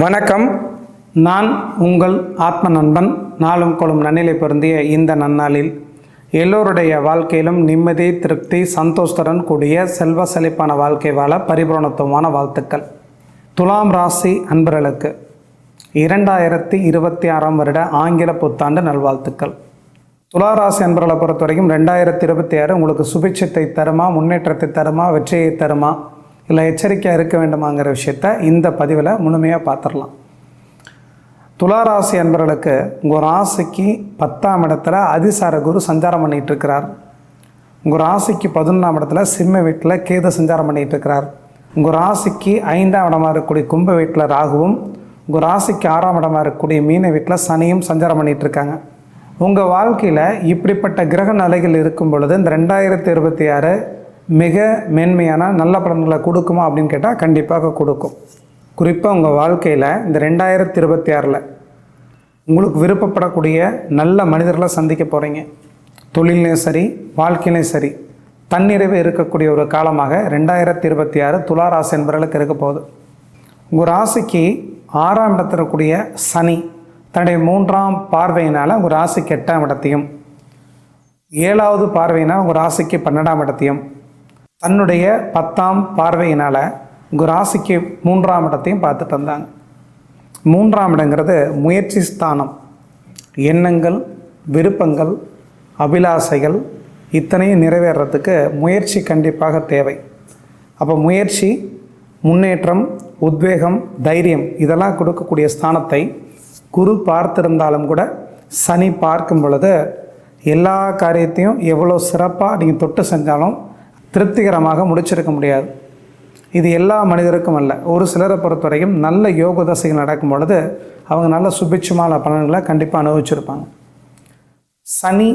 வணக்கம். நான் உங்கள் ஆத்ம நண்பன் நாளும் கொள்ளும் நன்னிலை பொருந்திய இந்த நன்னாளில் எல்லோருடைய வாழ்க்கையிலும் நிம்மதி திருப்தி சந்தோஷத்துடன் கூடிய செல்வ செழிப்பான வாழ்க்கை வாழ பரிபூரணத்துவமான வாழ்த்துக்கள். துலாம் ராசி அன்பர்களுக்கு இரண்டாயிரத்தி இருபத்தி ஆறாம் வருட ஆங்கில புத்தாண்டு நல்வாழ்த்துக்கள். துளாராசி அன்பர்களை பொறுத்த வரைக்கும் ரெண்டாயிரத்தி இருபத்தி ஆறு உங்களுக்கு சுபிட்சத்தை தருமா முன்னேற்றத்தை தருமா வெற்றியை தருமா? இல்லை எச்சரிக்கையாக இருக்க வேண்டுமாங்கிற விஷயத்த இந்த பதிவில் முழுமையாக பார்த்துடலாம் துளாராசி அன்பர்களுக்கு உங்கள் ராசிக்கு பத்தாம் இடத்துல அதிசார குரு சஞ்சாரம் பண்ணிகிட்டு இருக்கிறார் உங்கள் ராசிக்கு பதினொன்றாம் இடத்துல சிம்ம வீட்டில் கேது சஞ்சாரம் பண்ணிகிட்டு இருக்கிறார் உங்கள் ராசிக்கு ஐந்தாம் இடமாக இருக்கக்கூடிய கும்ப வீட்டில் ராகுவும் உங்கள் ராசிக்கு ஆறாம் இடமாக இருக்கக்கூடிய மீன வீட்டில் சனியும் சஞ்சாரம் பண்ணிகிட்டு இருக்காங்க உங்கள் வாழ்க்கையில் இப்படிப்பட்ட கிரக நிலைகள் இருக்கும் பொழுது இந்த ரெண்டாயிரத்தி இருபத்தி ஆறு மிக மேன்மையான நல்ல பலன்களை கொடுக்குமா அப்படின்னு கேட்டால் கண்டிப்பாக கொடுக்கும். குறிப்பாக உங்கள் வாழ்க்கையில் இந்த ரெண்டாயிரத்தி இருபத்தி ஆறில் உங்களுக்கு விருப்பப்படக்கூடிய நல்ல மனிதர்களை சந்திக்க போகிறீங்க தொழிலையும் சரி வாழ்க்கையிலையும் சரி தன்னிறைவு இருக்கக்கூடிய ஒரு காலமாக ரெண்டாயிரத்தி இருபத்தி ஆறு துளாராசி என்பவர்களுக்கு இருக்க போகுது. உங்கள் ராசிக்கு ஆறாம் இடத்துல இருக்கக்கூடிய சனி தன்னுடைய மூன்றாம் பார்வையினால் உங்கள் ராசிக்கு எட்டாம் இடத்தையும் ஏழாவது பார்வையினால் உங்கள் ராசிக்கு பன்னெண்டாம் இடத்தையும் தன்னுடைய பத்தாம் பார்வையினால் உங்கள் ராசிக்கு மூன்றாம் இடத்தையும் பார்த்துட்டு வந்தாங்க. மூன்றாம் இடங்கிறது முயற்சி ஸ்தானம். எண்ணங்கள் விருப்பங்கள் அபிலாசைகள் இத்தனையும் நிறைவேறத்துக்கு முயற்சி கண்டிப்பாக தேவை. அப்போ முயற்சி முன்னேற்றம் உத்வேகம் தைரியம் இதெல்லாம் கொடுக்கக்கூடிய ஸ்தானத்தை குரு பார்த்திருந்தாலும் கூட சனி பார்க்கும் பொழுது எல்லா காரியத்தையும் எவ்வளோ சிறப்பாக நீங்கள் தொட்டு செஞ்சாலும் திருப்திகரமாக முடிச்சிருக்க முடியாது. இது எல்லா மனிதருக்கும் அல்ல. ஒரு சிலரை பொறுத்த வரைக்கும் நல்ல யோக தசைகள் நடக்கும் பொழுது அவங்க நல்ல சுபிட்சமான பலன்களை கண்டிப்பாக அனுபவிச்சிருப்பாங்க. சனி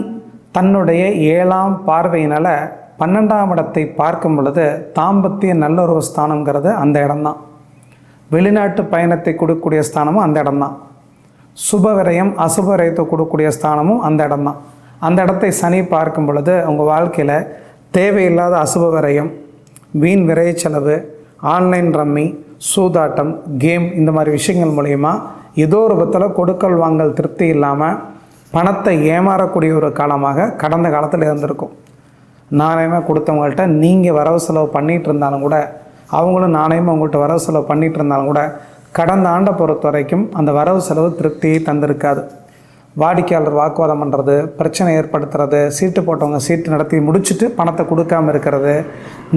தன்னுடைய ஏழாம் பார்வையினால் பன்னெண்டாம் இடத்தை பார்க்கும் பொழுது தாம்பத்திய நல்லுறவு ஸ்தானங்கிறது அந்த இடம்தான். வெளிநாட்டு பயணத்தை கொடுக்கக்கூடிய ஸ்தானமும் அந்த இடம்தான். சுப விரயம் அசுப விரயத்தை கொடுக்கக்கூடிய ஸ்தானமும் அந்த இடம்தான். அந்த இடத்தை சனி பார்க்கும் பொழுது உங்கள் வாழ்க்கையில் தேவையில்லாத அசுப விரயம் வீண் விரைய செலவு ஆன்லைன் ரம்மி சூதாட்டம் கேம் இந்த மாதிரி விஷயங்கள் மூலயமா ஏதோ ஒரு விதத்தில் கொடுக்கல் வாங்கல் திருப்தி இல்லாமல் பணத்தை ஏமாறக்கூடிய ஒரு காலமாக கடந்த காலத்தில் இருந்திருக்கும். நாணயமாக கொடுத்தவங்கள்ட்ட நீங்கள் வரவு செலவு பண்ணிகிட்டு இருந்தாலும் கூட அவங்களும் நாணயமாக உங்கள்கிட்ட வரவு செலவு பண்ணிகிட்டு இருந்தாலும் கூட கடந்த ஆண்டை பொறுத்த வரைக்கும் அந்த வரவு செலவு திருப்தியை தந்திருக்காது. வாடிக்கையாளர் வாக்குவாதம் பண்ணுறது பிரச்சனை ஏற்படுத்துறது சீட்டு போட்டவங்க சீட்டு நடத்தி முடிச்சுட்டு பணத்தை கொடுக்காமல் இருக்கிறது.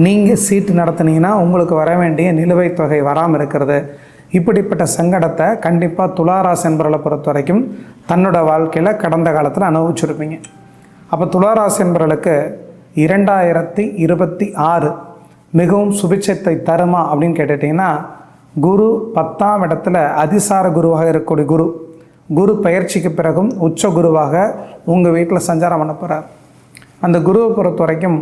நீங்கள் சீட்டு நடத்துனீங்கன்னா உங்களுக்கு வர வேண்டிய நிலுவைத் தொகை வராமல் இருக்கிறது. இப்படிப்பட்ட சங்கடத்தை கண்டிப்பாக துளாராசி என்பவர்களை பொறுத்த வரைக்கும் தன்னோட வாழ்க்கையில் கடந்த காலத்தில் அனுபவிச்சிருப்பீங்க. அப்போ துளாராசி என்பவர்களுக்கு இரண்டாயிரத்தி இருபத்தி ஆறு மிகவும் சுபிட்சத்தை தருமா அப்படின்னு கேட்டுட்டிங்கன்னா குரு பத்தாம் இடத்துல அதிசார குருவாக இருக்கக்கூடிய குரு. குரு பயிற்சிக்கு பிறகும் உச்ச குருவாக உங்கள் வீட்டில் சஞ்சாரம் பண்ண போகிறார் அந்த குருவை பொறுத்த வரைக்கும்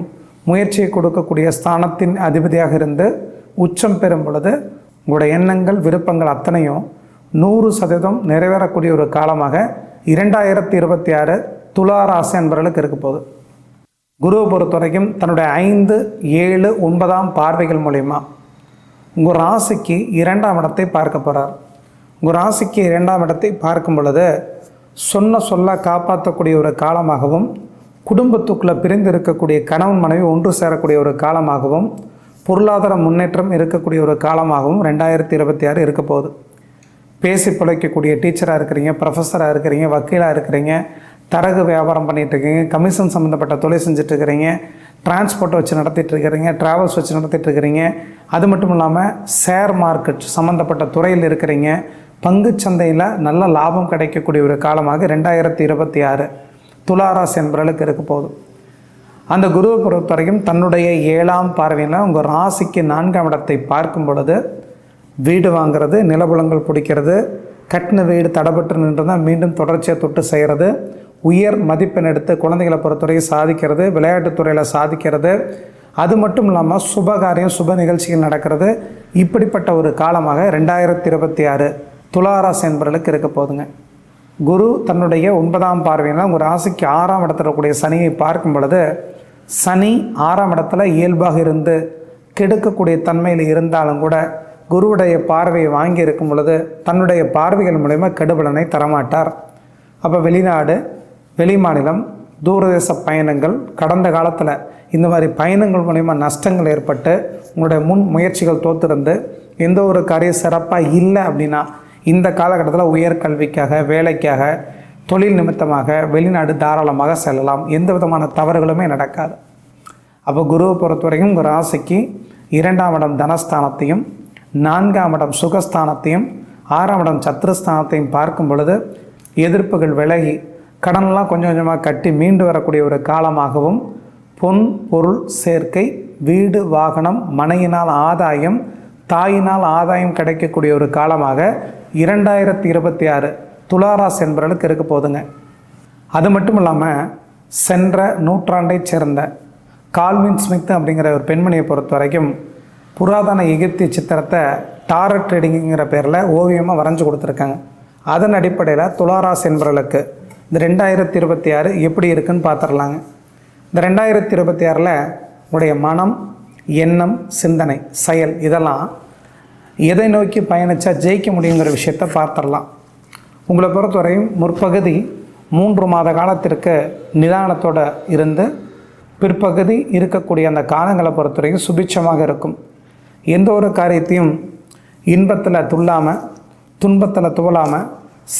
முயற்சியை கொடுக்கக்கூடிய ஸ்தானத்தின் அதிபதியாக இருந்து உச்சம் பெறும் பொழுது உங்களுடைய எண்ணங்கள் விருப்பங்கள் அத்தனையும் நூறு சதவீதம் நிறைவேறக்கூடிய ஒரு காலமாக இரண்டாயிரத்தி இருபத்தி ஆறு துளாராசி என்பவர்களுக்கு இருக்க போகுது. குருவை பொறுத்த வரைக்கும் தன்னுடைய ஐந்து ஏழு ஒன்பதாம் பார்வைகள் மூலயமா உங்கள் ராசிக்கு இரண்டாம் இடத்தை பார்க்க போகிறார் உங்கள் ராசிக்கு இரண்டாம் இடத்தை பார்க்கும் பொழுது சொன்ன சொல்ல காப்பாற்றக்கூடிய ஒரு காலமாகவும் குடும்பத்துக்குள்ளே பிரிந்து இருக்கக்கூடிய கணவன் மனைவி ஒன்று சேரக்கூடிய ஒரு காலமாகவும் பொருளாதார முன்னேற்றம் இருக்கக்கூடிய ஒரு காலமாகவும் ரெண்டாயிரத்தி இருபத்தி ஆறு இருக்க போகுது. பேசி பிழைக்கக்கூடிய டீச்சராக இருக்கிறீங்க ப்ரொஃபஸராக இருக்கிறீங்க வக்கீலாக இருக்கிறீங்க தரகு வியாபாரம் பண்ணிகிட்ருக்கீங்க கமிஷன் சம்மந்தப்பட்ட தொழில் செஞ்சிட்ருக்கிறீங்க டிரான்ஸ்போர்ட் வச்சு நடத்திட்டு இருக்கிறீங்க ட்ராவல்ஸ் வச்சு நடத்திட்டுருக்கிறீங்க அது மட்டும் இல்லாமல் ஷேர் மார்க்கெட் சம்மந்தப்பட்ட துறையில் இருக்கிறீங்க. பங்குச் சந்தையில் நல்ல லாபம் கிடைக்கக்கூடிய ஒரு காலமாக ரெண்டாயிரத்தி இருபத்தி ஆறு துளாராசி என்பவர்களுக்கு இருக்க போகுது. அந்த குருவை பொறுத்த வரைக்கும் தன்னுடைய ஏழாம் பார்வையில் உங்கள் ராசிக்கு நான்காம் இடத்தை பார்க்கும் பொழுது வீடு வாங்குறது நிலபுலங்கள் பிடிக்கிறது கட்டின வீடு தடப்பட்டு நின்றுதான் மீண்டும் தொடர்ச்சியாக தொட்டு செய்கிறது உயர் மதிப்பெண் எடுத்து குழந்தைகளை பொறுத்தவரைக்கும் சாதிக்கிறது விளையாட்டுத்துறையில் சாதிக்கிறது அது மட்டும் இல்லாமல் சுபகாரியம் சுப நிகழ்ச்சிகள் நடக்கிறது. இப்படிப்பட்ட ஒரு காலமாக ரெண்டாயிரத்தி இருபத்தி ஆறு துளாராசி என்பவர்களுக்கு இருக்க போதுங்க குரு தன்னுடைய ஒன்பதாம் பார்வையினால் உங்கள் ராசிக்கு ஆறாம் இடத்துல இருக்கக்கூடிய சனியை பார்க்கும் பொழுது சனி ஆறாம் இடத்துல இயல்பாக இருந்து கெடுக்கக்கூடிய தன்மையில் இருந்தாலும் கூட குருவுடைய பார்வையை வாங்கி இருக்கும் பொழுது தன்னுடைய பார்வைகள் மூலயமா கெடுபலனை தரமாட்டார். அப்போ வெளிநாடு வெளிமாநிலம் தூரதேச பயணங்கள் கடந்த காலத்தில் இந்த மாதிரி பயணங்கள் மூலயமா நஷ்டங்கள் ஏற்பட்டு உங்களுடைய முன் முயற்சிகள் தோத்திருந்து எந்த ஒரு காரியம் சிறப்பாக இல்லை அப்படின்னா இந்த காலகட்டத்தில் உயர்கல்விக்காக வேலைக்காக தொழில் நிமித்தமாக வெளிநாடு தாராளமாக செல்லலாம். எந்த விதமான தவறுகளுமே நடக்காது. அப்போ குருவை பொறுத்த வரைக்கும் ராசிக்கு இரண்டாம் இடம் தனஸ்தானத்தையும் நான்காம் இடம் சுகஸ்தானத்தையும் ஆறாம் இடம் சத்ருஸ்தானத்தையும் பார்க்கும் பொழுது எதிர்ப்புகள் விலகி கடனெல்லாம் கொஞ்சம் கொஞ்சமாக கட்டி மீண்டு வரக்கூடிய ஒரு காலமாகவும் பொன் பொருள் சேர்க்கை வீடு வாகனம் மனையினால் ஆதாயம் தாயினால் ஆதாயம் கிடைக்கக்கூடிய ஒரு காலமாக இரண்டாயிரத்தி இருபத்தி ஆறு துளாராஸ் என்பவர்களுக்கு இருக்க போதுங்க. அது மட்டும் இல்லாமல் சென்ற நூற்றாண்டைச் சேர்ந்த கால்வின் ஸ்மித் அப்படிங்கிற ஒரு பெண்மணியை பொறுத்த வரைக்கும் புராதன எகிப்திய சித்திரத்தை டாரட் ட்ரேடிங்குங்கிற பேரில் ஓவியமாக வரைஞ்சு கொடுத்துருக்காங்க. அதன் அடிப்படையில் துளாராஸ் என்பவர்களுக்கு இந்த ரெண்டாயிரத்தி இருபத்தி ஆறு எப்படி இருக்குன்னு பார்த்துடலாங்க இந்த ரெண்டாயிரத்தி இருபத்தி ஆறில் உடைய மனம் எண்ணம் சிந்தனை செயல் இதெல்லாம் எதை நோக்கி பயணித்தா ஜெயிக்க முடியுங்கிற விஷயத்தை பார்த்துடலாம். உங்களை பொறுத்தவரையும் முற்பகுதி மூன்று மாத காலத்திற்கு நிதானத்தோடு இருந்து பிற்பகுதி இருக்கக்கூடிய அந்த காலங்களை பொறுத்தவரைக்கும் சுபிட்சமாக இருக்கும். எந்த ஒரு காரியத்தையும் இன்பத்தில் துள்ளாமல் துன்பத்தில் துவலாமல்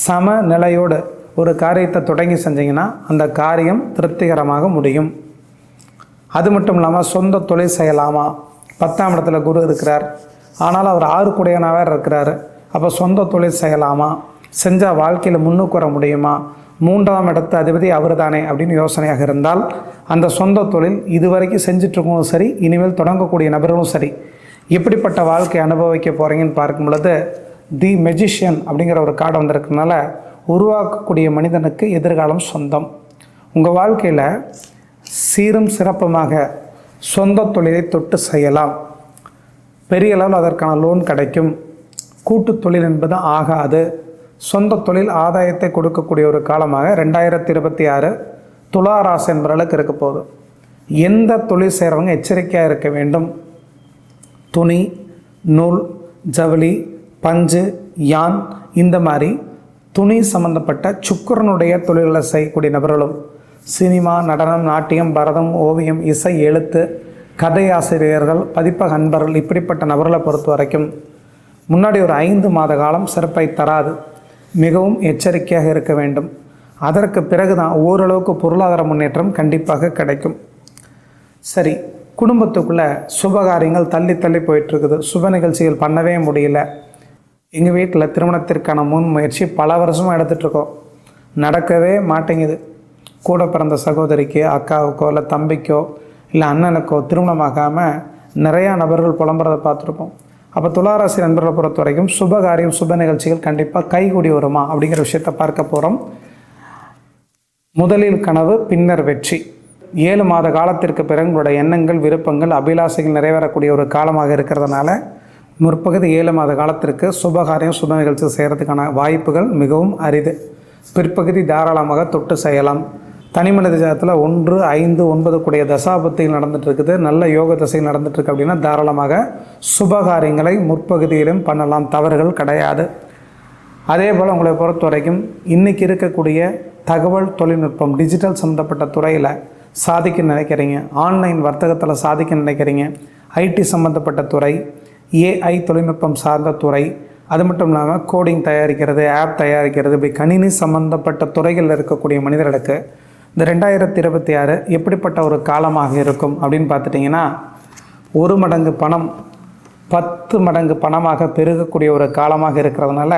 சம நிலையோடு ஒரு காரியத்தை தொடங்கி செஞ்சிங்கன்னா அந்த காரியம் திருப்திகரமாக முடியும். அது மட்டும் இல்லாமல் சொந்த தொழில் செய்யலாமா? பத்தாம் இடத்துல குரு இருக்கிறார். ஆனால் அவர் ஆறு குடையனாவே இருக்கிறாரு. அப்போ சொந்த தொழில் செய்யலாமா? செஞ்சால் வாழ்க்கையில் முன்னுக்கு வர முடியுமா? மூன்றாம் இடத்து அதிபதி அவர் தானே அப்படின்னு யோசனையாக இருந்தால் அந்த சொந்த தொழில் இதுவரைக்கும் செஞ்சிட்ருக்கவும் சரி இனிமேல் தொடங்கக்கூடிய நபர்களும் சரி. எப்படிப்பட்ட வாழ்க்கை அனுபவிக்க போகிறீங்கன்னு பார்க்கும் பொழுது தி மெஜிஷியன் அப்படிங்கிற ஒரு கார்டு வந்திருக்கனால உருவாக்கக்கூடிய மனிதனுக்கு எதிர்காலம் சொந்தம். உங்கள் வாழ்க்கையில் சீரும் சிறப்புமாக சொந்த தொழிலை தொட்டு செய்யலாம். பெரிய அளவில் அதற்கான லோன் கிடைக்கும். கூட்டு தொழில் என்பது ஆகாது. சொந்த தொழில் ஆதாயத்தை கொடுக்கக்கூடிய ஒரு காலமாக ரெண்டாயிரத்தி இருபத்தி ஆறு துளாராசி என்பவர்களுக்கு இருக்க போகுது. எந்த தொழில் செய்கிறவங்க எச்சரிக்கையாக இருக்க வேண்டும்? துணி நூல் ஜவுளி பஞ்சு யான் இந்த மாதிரி துணி சம்பந்தப்பட்ட சுக்கரனுடைய தொழில்களை செய்யக்கூடிய நபர்களும் சினிமா நடனம் நாட்டியம் பரதம் ஓவியம் இசை எழுத்து கதை ஆசிரியர்கள் பதிப்பக அன்பர்கள் இப்படிப்பட்ட நபர்களை பொறுத்த வரைக்கும் முன்னாடி ஒரு ஐந்து மாத காலம் சிறப்பை தராது. மிகவும் எச்சரிக்கையாக இருக்க வேண்டும். அதற்கு பிறகு தான் ஓரளவுக்கு பொருளாதார முன்னேற்றம் கண்டிப்பாக கிடைக்கும். சரி குடும்பத்துக்குள்ளே சுபகாரியங்கள் தள்ளி தள்ளி போயிட்டுருக்குது. சுப நிகழ்ச்சிகள் பண்ணவே முடியல. எங்கள் வீட்டில் திருமணத்திற்கான முன் முயற்சி பல வருஷமாக எடுத்துகிட்ருக்கோம் நடக்கவே மாட்டேங்குது. கூட பிறந்த சகோதரிக்கு அக்காவுக்கோ இல்லை தம்பிக்கோ இல்லை அண்ணனுக்கோ திருமணமாகாமல் நிறையா நபர்கள் புலம்புறதை பார்த்துருப்போம். அப்போ துளாராசி நண்பர்களை பொறுத்த வரைக்கும் சுபகாரியம் சுப நிகழ்ச்சிகள் கண்டிப்பாக கைகூடி வருமா அப்படிங்கிற விஷயத்தை பார்க்க போகிறோம் முதலில் கனவு பின்னர் வெற்றி. ஏழு மாத காலத்திற்கு பிறகு உங்களோட எண்ணங்கள் விருப்பங்கள் அபிலாசைகள் நிறைவேறக்கூடிய ஒரு காலமாக இருக்கிறதுனால முற்பகுதி ஏழு மாத காலத்திற்கு சுபகாரியம் சுப நிகழ்ச்சி செய்கிறதுக்கான வாய்ப்புகள் மிகவும் அரிது. பிற்பகுதி தாராளமாக தொட்டு செய்யலாம். தனிமனித ஜாதத்தில் ஒன்று ஐந்து ஒன்பது கூடிய தசாபத்தில் நடந்துட்டு இருக்குது நல்ல யோக தசையில் நடந்துட்டுருக்கு அப்படின்னா தாராளமாக சுபகாரியங்களை முற்பகுதியிலும் பண்ணலாம். தவறுகள் கிடையாது. அதே போல் உங்களை பொறுத்த வரைக்கும் இன்றைக்கி இருக்கக்கூடிய தகவல் தொழில்நுட்பம் டிஜிட்டல் சம்மந்தப்பட்ட துறையில் சாதிக்க நினைக்கிறீங்க. ஆன்லைன் வர்த்தகத்தில் சாதிக்க நினைக்கிறீங்க. ஐடி சம்மந்தப்பட்ட துறை ஏஐ தொழில்நுட்பம் சார்ந்த துறை அது மட்டும் இல்லாமல் கோடிங் தயாரிக்கிறது ஆப் தயாரிக்கிறது இப்படி கணினி சம்மந்தப்பட்ட துறைகளில் இருக்கக்கூடிய மனிதர்களுக்கு இந்த ரெண்டாயிரத்தி இருபத்தி ஆறு எப்படிப்பட்ட ஒரு காலமாக இருக்கும் அப்படின்னு பார்த்துட்டிங்கன்னா ஒரு மடங்கு பணம் பத்து மடங்கு பணமாக பெருகக்கூடிய ஒரு காலமாக இருக்கிறதுனால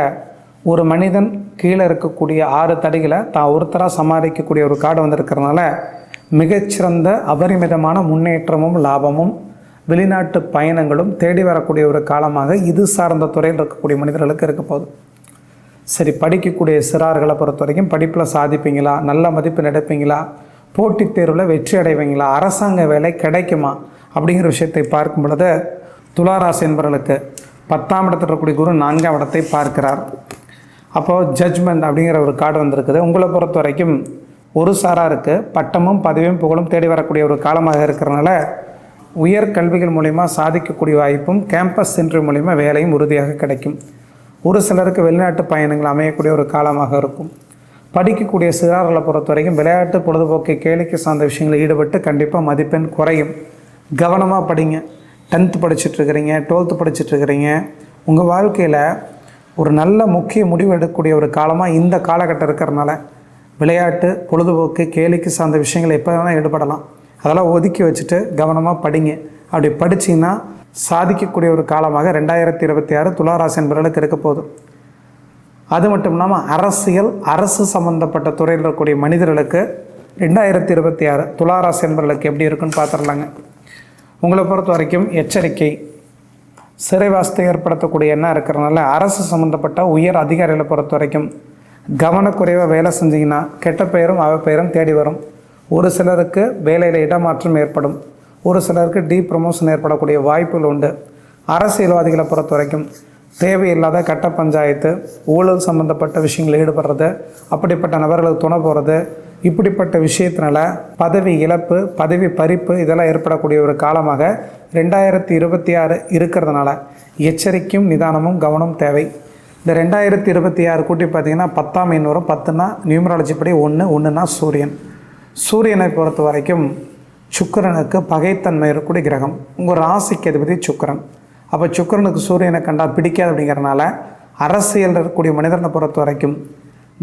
ஒரு மனிதன் கீழே இருக்கக்கூடிய ஆறு தடிகளை தான் ஒருத்தராக சமாளிக்கக்கூடிய ஒரு காடு வந்திருக்கிறதுனால மிகச்சிறந்த அபரிமிதமான முன்னேற்றமும் லாபமும் வெளிநாட்டு பயணங்களும் தேடி வரக்கூடிய ஒரு காலமாக இது சார்ந்த துறையில் இருக்கக்கூடிய மனிதர்களுக்கு இருக்க போகுது. சரி படிக்கக்கூடிய சிறார்களை பொறுத்த வரைக்கும் படிப்பில் சாதிப்பீங்களா? நல்ல மதிப்பு எடுப்பீங்களா? போட்டித் தேர்வில் வெற்றி அடைவீங்களா? அரசாங்க வேலை கிடைக்குமா? அப்படிங்கிற விஷயத்தை பார்க்கும் பொழுது துளாராசி என்பவர்களுக்கு பத்தாம் இடத்தில் இருக்கக்கூடிய குரு நான்காம் இடத்தை பார்க்கிறார். அப்போது ஜட்ஜ்மெண்ட் அப்படிங்கிற ஒரு கார்டு வந்திருக்குது. உங்களை பொறுத்த வரைக்கும் ஒரு சாராருக்கு பட்டமும் பதவியும் புகழும் தேடி வரக்கூடிய ஒரு காலமாக இருக்கிறனால உயர் கல்விகள் மூலிமா சாதிக்கக்கூடிய வாய்ப்பும் கேம்பஸ் சென்ட்ரி மூலிமா வேலையும் உறுதியாக கிடைக்கும். ஒரு சிலருக்கு வெளிநாட்டு பயணங்கள் அமையக்கூடிய ஒரு காலமாக இருக்கும். படிக்கக்கூடிய சிறார்களை பொறுத்த வரைக்கும் விளையாட்டு பொழுதுபோக்கு கேளிக்கை சார்ந்த விஷயங்களில் ஈடுபட்டு கண்டிப்பாக மதிப்பெண் குறையும். கவனமாக படிங்க. டென்த்து படிச்சுட்ருக்கிறீங்க டுவெல்த்து படிச்சுட்ருக்கிறீங்க உங்கள் வாழ்க்கையில் ஒரு நல்ல முக்கிய முடிவு எடுக்கக்கூடிய ஒரு காலமாக இந்த காலகட்டம் இருக்கிறனால விளையாட்டு பொழுதுபோக்கு கேளிக்கை சார்ந்த விஷயங்களை எப்போ வேணால் ஈடுபடலாம். அதெல்லாம் ஒதுக்கி வச்சுட்டு கவனமாக படிங்க. அப்படி படிச்சிங்கன்னா சாதிக்கக்கூடிய ஒரு காலமாக ரெண்டாயிரத்தி இருபத்தி ஆறு துளாராசி என்பவர்களுக்கு இருக்க போகுது அது மட்டும் இல்லாமல் அரசியல் அரசு சம்மந்தப்பட்ட துறையில் இருக்கக்கூடிய மனிதர்களுக்கு ரெண்டாயிரத்தி இருபத்தி ஆறு துளாராசி என்பவர்களுக்கு எப்படி இருக்குன்னு பார்த்துடலாங்க உங்களை பொறுத்த வரைக்கும் எச்சரிக்கை சிறைவாசத்தை ஏற்படுத்தக்கூடிய என்ன இருக்கிறனால அரசு சம்மந்தப்பட்ட உயர் அதிகாரிகளை பொறுத்த வரைக்கும் கவனக்குறைவாக வேலை செஞ்சீங்கன்னா கெட்ட பெயரும் அவ பெயரும் தேடி வரும். ஒரு சிலருக்கு வேலையில் இடமாற்றம் ஏற்படும். ஒரு சிலருக்கு டீ ப்ரமோஷன் ஏற்படக்கூடிய வாய்ப்புகள் உண்டு. அரசியல்வாதிகளை பொறுத்த வரைக்கும் தேவையில்லாத கட்ட பஞ்சாயத்து ஊழல் சம்மந்தப்பட்ட விஷயங்களில் ஈடுபடுறது அப்படிப்பட்ட நபர்களுக்கு துணை போகிறது இப்படிப்பட்ட விஷயத்தினால பதவி இழப்பு பதவி பறிப்பு இதெல்லாம் ஏற்படக்கூடிய ஒரு காலமாக ரெண்டாயிரத்தி இருபத்தி ஆறு இருக்கிறதுனால எச்சரிக்கையும் நிதானமும் கவனம் தேவை. இந்த ரெண்டாயிரத்தி இருபத்தி ஆறு கூட்டி பார்த்தீங்கன்னா பத்தாம் எண் வரும் பத்துனா நியூமராலஜி படி ஒன்று ஒன்றுனா சூரியன். சூரியனை பொறுத்த வரைக்கும் சுக்கிரனுக்கு பகைத்தன்மை இருக்கக்கூடிய கிரகம். உங்கள் ராசிக்கு அதிபதி சுக்கரன். அப்போ சுக்கிரனுக்கு சூரியனை கண்டால் பிடிக்காது அப்படிங்கிறனால அரசியல் இருக்கக்கூடிய மனிதனை பொறுத்த வரைக்கும்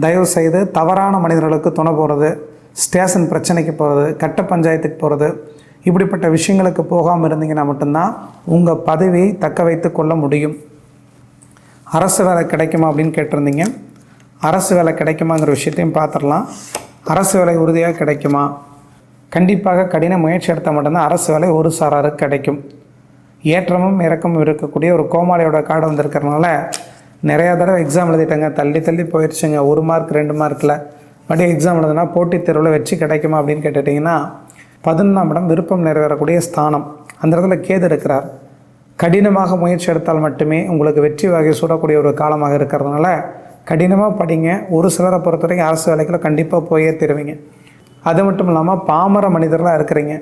தயவு செய்து தவறான மனிதர்களுக்கு துணை போகிறது ஸ்டேஷன் பிரச்சனைக்கு போகிறது கட்ட பஞ்சாயத்துக்கு போகிறது இப்படிப்பட்ட விஷயங்களுக்கு போகாமல் இருந்தீங்கன்னா மட்டும்தான் உங்கள் பதவியை தக்க வைத்து கொள்ள முடியும். அரசு வேலை கிடைக்குமா அப்படின்னு கேட்டிருந்தீங்க. அரசு வேலை கிடைக்குமாங்கிற விஷயத்தையும் பார்த்துடலாம். அரசு வேலை உறுதியாக கிடைக்குமா? கண்டிப்பாக கடின முயற்சி எடுத்தால் மட்டும்தான் அரசு வேலை ஒரு சாராருக்கு கிடைக்கும். ஏற்றமும் இறக்கமும் இருக்கக்கூடிய ஒரு கோமாளியோட கார்டு வந்திருக்கிறதுனால நிறையா தடவை எக்ஸாம் எழுதிட்டாங்க. தள்ளி தள்ளி போயிடுச்சுங்க. ஒரு மார்க் ரெண்டு மார்க்கில் மறுபடியும் எக்ஸாம் எழுதுனா போட்டித் தேர்வில் வெற்றி கிடைக்குமா அப்படின்னு கேட்டுட்டிங்கன்னா பதினொன்றாம் இடம் விருப்பம் நிறைவேறக்கூடிய ஸ்தானம். அந்த இடத்துல கேது இருக்கிறார். கடினமாக முயற்சி எடுத்தால் மட்டுமே உங்களுக்கு வெற்றி வகை சூடக்கூடிய ஒரு காலமாக இருக்கிறதுனால கடினமாக படிங்க. ஒரு சிலரை பொறுத்த வரைக்கும் அரசு வேலைக்குள்ள கண்டிப்பாக போயே தருவீங்க. அது மட்டும் இல்லாமல் பாமர மனிதர்களாக இருக்கிறீங்க.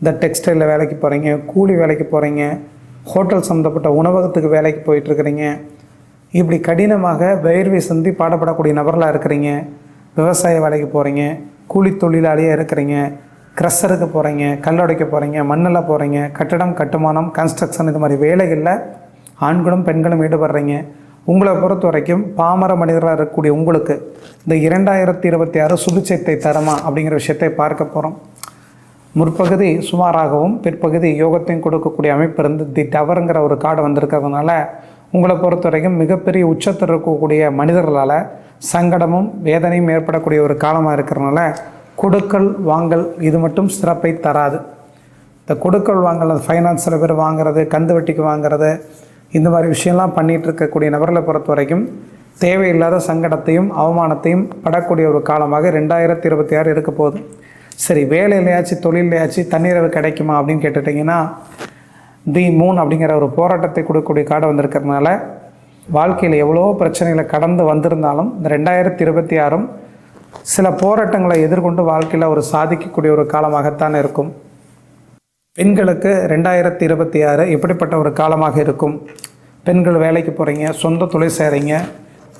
இந்த டெக்ஸ்டைலில் வேலைக்கு போகிறீங்க கூலி வேலைக்கு போகிறீங்க ஹோட்டல் சம்மந்தப்பட்ட உணவகத்துக்கு வேலைக்கு போயிட்டுருக்கிறீங்க இப்படி கடினமாக வேர்வை சந்தி பாடப்படக்கூடிய நபர்களாக இருக்கிறீங்க. விவசாய வேலைக்கு போகிறீங்க கூலி தொழிலாளியாக இருக்கிறீங்க க்ரஷருக்கு போகிறீங்க கல்லுடைக்க போகிறீங்க மண்ணில் போகிறீங்க கட்டடம் கட்டுமானம் கன்ஸ்ட்ரக்ஷன் இது மாதிரி வேலைகளில் ஆண்களும் பெண்களும் ஈடுபடுறீங்க. உங்களை பொறுத்த வரைக்கும் பாமர மனிதராக இருக்கக்கூடிய உங்களுக்கு இந்த இரண்டாயிரத்தி இருபத்தி ஆறு சுபிச்சத்தை தரமா அப்படிங்கிற விஷயத்தை பார்க்க போகிறோம் முற்பகுதி சுமாராகவும் பிற்பகுதி யோகத்தையும் கொடுக்கக்கூடிய அமைப்பு இருந்து தி டவருங்கிற ஒரு கார்டு வந்திருக்கிறதுனால உங்களை பொறுத்த வரைக்கும் மிகப்பெரிய உச்சத்தில் இருக்கக்கூடிய மனிதர்களால் சங்கடமும் வேதனையும் ஏற்படக்கூடிய ஒரு காலமாக இருக்கிறதுனால கொடுக்கல் வாங்கல் இது மட்டும் சிறப்பை தராது. இந்த கொடுக்கல் வாங்கல் ஃபைனான்ஸ் ஃபைனான்ஸில் பேர் வாங்குறது கந்து வட்டிக்கு வாங்குறது இந்த மாதிரி விஷயம்லாம் பண்ணிகிட்டு இருக்கக்கூடிய நபர்களை பொறுத்த வரைக்கும் தேவையில்லாத சங்கடத்தையும் அவமானத்தையும் படக்கூடிய ஒரு காலமாக ரெண்டாயிரத்தி இருபத்தி ஆறு இருக்க போகுது. சரி வேலையிலையாச்சும் தொழிலையாச்சும் தண்ணீரவு கிடைக்குமா அப்படின்னு கேட்டுட்டிங்கன்னா தி மூன் அப்படிங்கிற ஒரு போராட்டத்தை கொடுக்கக்கூடிய காடு வந்திருக்கிறதுனால வாழ்க்கையில் எவ்வளோ பிரச்சனைகளை கடந்து வந்திருந்தாலும் இந்த ரெண்டாயிரத்தி இருபத்தி ஆறும் சில போராட்டங்களை எதிர்கொண்டு வாழ்க்கையில் ஒரு சாதிக்கக்கூடிய ஒரு காலமாகத்தான் இருக்கும். பெண்களுக்கு ரெண்டாயிரத்தி இருபத்தி ஆறு இப்படிப்பட்ட ஒரு காலமாக இருக்கும்? பெண்கள் வேலைக்கு போகிறீங்க சொந்த தொழில் செய்கிறீங்க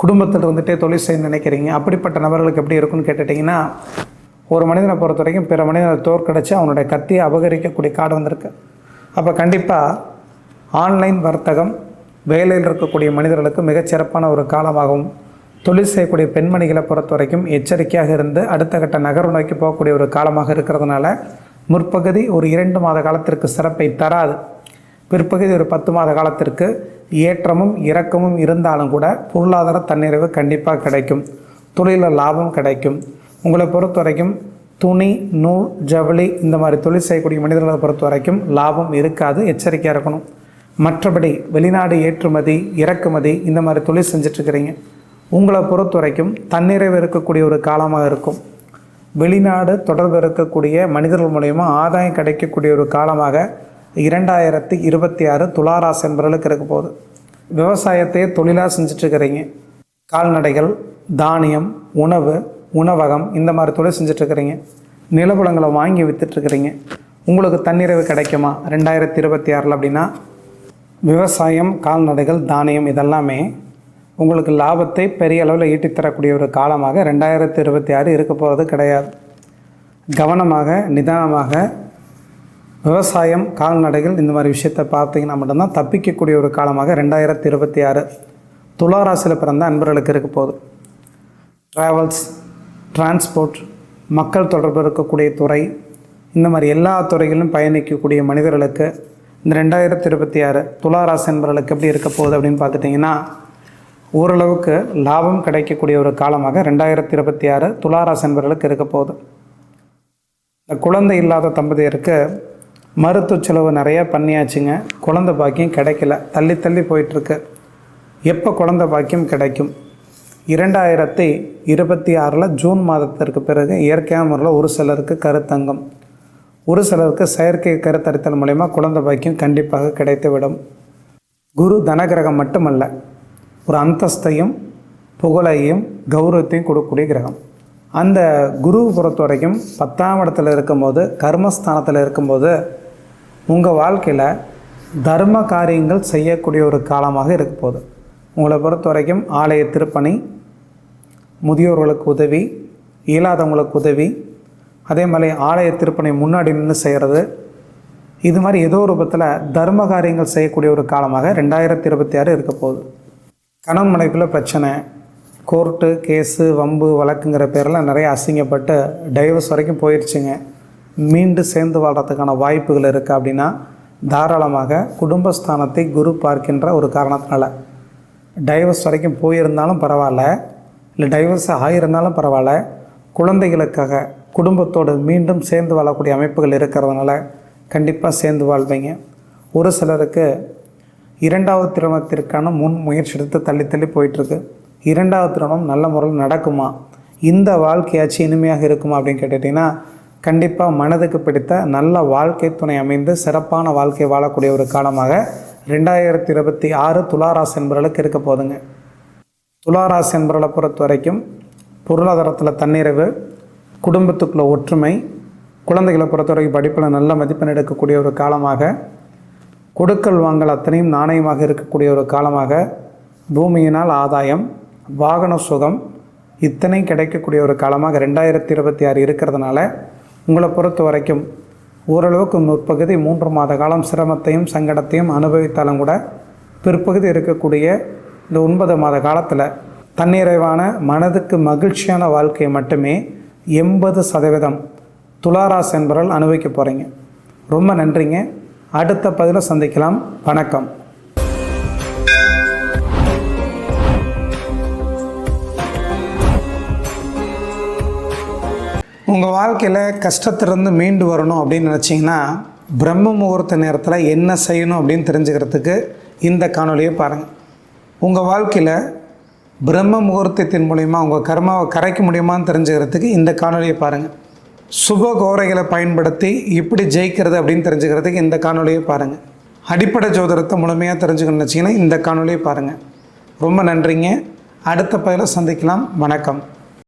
குடும்பத்தில் இருந்துகிட்டே தொழில் செய்ய நினைக்கிறீங்க அப்படிப்பட்ட நபர்களுக்கு எப்படி இருக்குன்னு கேட்டுட்டிங்கன்னா ஒரு மனிதனை பொறுத்த வரைக்கும் பிற மனிதனை தோற்கடிச்சு அவனுடைய கத்தியை அபகரிக்கக்கூடிய கார்டு வந்திருக்கு. அப்போ கண்டிப்பாக ஆன்லைன் வர்த்தகம் வேலையில் இருக்கக்கூடிய மனிதர்களுக்கு மிகச்சிறப்பான ஒரு காலமாகவும் தொழில் செய்யக்கூடிய பெண்மணிகளை பொறுத்த வரைக்கும் எச்சரிக்கையாக இருந்து அடுத்த கட்ட நகர்வு நோக்கி போகக்கூடிய ஒரு காலமாக இருக்கிறதுனால முற்பகுதி ஒரு இரண்டு மாத காலத்திற்கு சிறப்பை தராது. பிற்பகுதி ஒரு பத்து மாத காலத்திற்கு ஏற்றமும் இறக்கமும் இருந்தாலும் கூட பொருளாதார தன்னிறைவு கண்டிப்பாக கிடைக்கும். தொழிலில் லாபம் கிடைக்கும். உங்களை பொறுத்த வரைக்கும் துணி நூல் ஜவுளி இந்த மாதிரி தொழில் செய்யக்கூடிய மனிதர்களை பொறுத்த வரைக்கும் லாபம் இருக்காது எச்சரிக்கையாக இருக்கணும். மற்றபடி வெளிநாடு ஏற்றுமதி இறக்குமதி இந்த மாதிரி தொழில் செஞ்சிட்ருக்கிறீங்க. உங்களை பொறுத்த வரைக்கும் தன்னிறைவு இருக்கக்கூடிய ஒரு காலமாக இருக்கும். வெளிநாடு தொடர்பு இருக்கக்கூடிய மனிதர்கள் மூலயமா ஆதாயம் கிடைக்கக்கூடிய ஒரு காலமாக இரண்டாயிரத்தி இருபத்தி ஆறு துளாராசி என்பவர்களுக்கு இருக்க போகுது. விவசாயத்தையே தொழிலாக செஞ்சிட்ருக்கிறீங்க. கால்நடைகள் தானியம் உணவு உணவகம் இந்த மாதிரி தொழில் செஞ்சிட்ருக்கிறீங்க. நிலபுலங்களை வாங்கி விற்றுட்ருக்கிறீங்க உங்களுக்கு தன்னிறைவு கிடைக்குமா? ரெண்டாயிரத்தி இருபத்தி ஆறில் அப்படின்னா விவசாயம் கால்நடைகள் தானியம் இதெல்லாமே உங்களுக்கு லாபத்தை பெரிய அளவில் ஈட்டித் தரக்கூடிய ஒரு காலமாக ரெண்டாயிரத்தி இருபத்தி ஆறு இருக்க போகிறது கிடையாது. கவனமாக நிதானமாக விவசாயம் கால்நடைகள் இந்த மாதிரி விஷயத்தை பார்த்தீங்கன்னா மட்டும்தான் தப்பிக்கக்கூடிய ஒரு காலமாக ரெண்டாயிரத்தி இருபத்தி ஆறு துளாராசியில் பிறந்த அன்பர்களுக்கு இருக்க போகுது. ட்ராவல்ஸ் டிரான்ஸ்போர்ட் மக்கள் தொடர்பு இருக்கக்கூடிய துறை இந்த மாதிரி எல்லா துறைகளிலும் பயணிக்கக்கூடிய மனிதர்களுக்கு இந்த ரெண்டாயிரத்தி இருபத்தி ஆறு துளாராசி என்பவர்களுக்கு எப்படி இருக்க போகுது அப்படின்னு பார்த்துட்டிங்கன்னா ஓரளவுக்கு லாபம் கிடைக்கக்கூடிய ஒரு காலமாக ரெண்டாயிரத்தி இருபத்தி ஆறு துளாராசி என்பவர்களுக்கு இருக்க போகுது. இந்த குழந்தை இல்லாத தம்பதியருக்கு மருத்துவ செலவு நிறையா பண்ணியாச்சுங்க. குழந்த பாக்கியம் கிடைக்கல. தள்ளி தள்ளி போயிட்டுருக்கு. எப்போ குழந்த பாக்கியம் கிடைக்கும்? இரண்டாயிரத்தி இருபத்தி ஆறில் ஜூன் மாதத்திற்கு பிறகு இயற்கையான முறையில் ஒரு சிலருக்கு கருத்தங்கம். ஒரு சிலருக்கு செயற்கை கருத்தரித்தல் மூலயமா குழந்த பாக்கியம் கண்டிப்பாக கிடைத்துவிடும். குரு தனகிரகம் மட்டுமல்ல ஒரு அந்தஸ்தையும் புகழையும் கௌரவத்தையும் கொடுக்கக்கூடிய கிரகம். அந்த குரு பொறுத்த வரைக்கும் பத்தாம் இடத்துல இருக்கும்போது கர்மஸ்தானத்தில் இருக்கும்போது உங்கள் வாழ்க்கையில் தர்ம காரியங்கள் செய்யக்கூடிய ஒரு காலமாக இருக்க போகுது. உங்களை பொறுத்த வரைக்கும் ஆலய திருப்பணி முதியோர்களுக்கு உதவி இயலாதவங்களுக்கு உதவி அதே மாதிரி ஆலய திருப்பணி முன்னாடி நின்று செய்கிறது இது மாதிரி ஏதோ ஒரு ரூபத்தில் தர்ம காரியங்கள் செய்யக்கூடிய ஒரு காலமாக ரெண்டாயிரத்தி இருபத்தி ஆறு இருக்க போகுது. கணவன் மனைப்பில் பிரச்சனை கோர்ட்டு கேஸு வம்பு வழக்குங்கிற பேரில் நிறைய அசிங்கப்பட்டு டைவர்ஸ் வரைக்கும் போயிடுச்சுங்க மீண்டு சேர்ந்து வாழ்கிறதுக்கான வாய்ப்புகள் இருக்குது அப்படின்னா தாராளமாக குடும்பஸ்தானத்தை குரு பார்க்கின்ற ஒரு காரணத்தினால. டைவர்ஸ் வரைக்கும் போயிருந்தாலும் பரவாயில்ல. இல்லை டைவர்ஸ் ஆகியிருந்தாலும் பரவாயில்ல. குழந்தைகளுக்காக குடும்பத்தோடு மீண்டும் சேர்ந்து வாழக்கூடிய அமைப்புகள் இருக்கிறதுனால கண்டிப்பாக சேர்ந்து வாழ்வீங்க. ஒரு சிலருக்கு இரண்டாவது திருமணத்திற்கான முன் முயற்சி எடுத்து தள்ளி தள்ளி போயிட்டுருக்கு. இரண்டாவது திருமணம் நல்ல முறையில் நடக்குமா? இந்த வாழ்க்கையாச்சு இனிமையாக இருக்குமா அப்படின்னு கேட்டுட்டிங்கன்னா கண்டிப்பாக மனதுக்கு பிடித்த நல்ல வாழ்க்கை துணை அமைந்து சிறப்பான வாழ்க்கை வாழக்கூடிய ஒரு காலமாக ரெண்டாயிரத்தி இருபத்தி ஆறு துளாராசி என்பவர்களுக்கு இருக்க போதுங்க. துளாராசி என்பவர்களை பொறுத்த வரைக்கும் பொருளாதாரத்தில் தன்னிறைவு குடும்பத்துக்குள்ள ஒற்றுமை குழந்தைகளை பொறுத்த வரைக்கும் படிப்பில் நல்ல மதிப்பெண் எடுக்கக்கூடிய ஒரு காலமாக கொடுக்கல் வாங்கல் அத்தனையும் நாணயமாக இருக்கக்கூடிய ஒரு காலமாக பூமியினால் ஆதாயம் வாகன சுகம் இத்தனை கிடைக்கக்கூடிய ஒரு காலமாக ரெண்டாயிரத்தி இருபத்தி ஆறு இருக்கிறதுனால உங்களை பொறுத்த வரைக்கும் ஓரளவுக்கு முற்பகுதி மூன்று மாத காலம் சிரமத்தையும் சங்கடத்தையும் அனுபவித்தாலும் கூட பிற்பகுதி இருக்கக்கூடிய இந்த ஒன்பது மாத காலத்தில் தன்னிறைவான மனதுக்கு மகிழ்ச்சியான வாழ்க்கையை மட்டுமே எண்பது சதவீதம் துளாராசி என்பவர்கள் அனுபவிக்க போகிறீங்க ரொம்ப நன்றிங்க. அடுத்த பதிவில் சந்திக்கலாம். வணக்கம். உங்கள் வாழ்க்கையில் கஷ்டத்திலிருந்து மீண்டு வரணும் அப்படின்னு நினச்சிங்கன்னா பிரம்ம முகூர்த்த நேரத்தில் என்ன செய்யணும் அப்படின்னு தெரிஞ்சுக்கிறதுக்கு இந்த காணொலியை பாருங்கள் உங்கள் வாழ்க்கையில் பிரம்ம முகூர்த்தத்தின் மூலிமா உங்கள் கர்மாவை கரைக்க முடியுமான்னு தெரிஞ்சுக்கிறதுக்கு இந்த காணொலியை பாருங்கள் சுப கோரைகளை பயன்படுத்தி இப்படி ஜெயிக்கிறது அப்படின்னு தெரிஞ்சுக்கிறதுக்கு இந்த காணொலியை பாருங்கள் அடிப்படை ஜோதிடத்தை முழுமையாக தெரிஞ்சுக்கணும்னு வச்சிங்கன்னா இந்த காணொலியை பாருங்கள் ரொம்ப நன்றிங்க. அடுத்த பதில சந்திக்கலாம். வணக்கம்.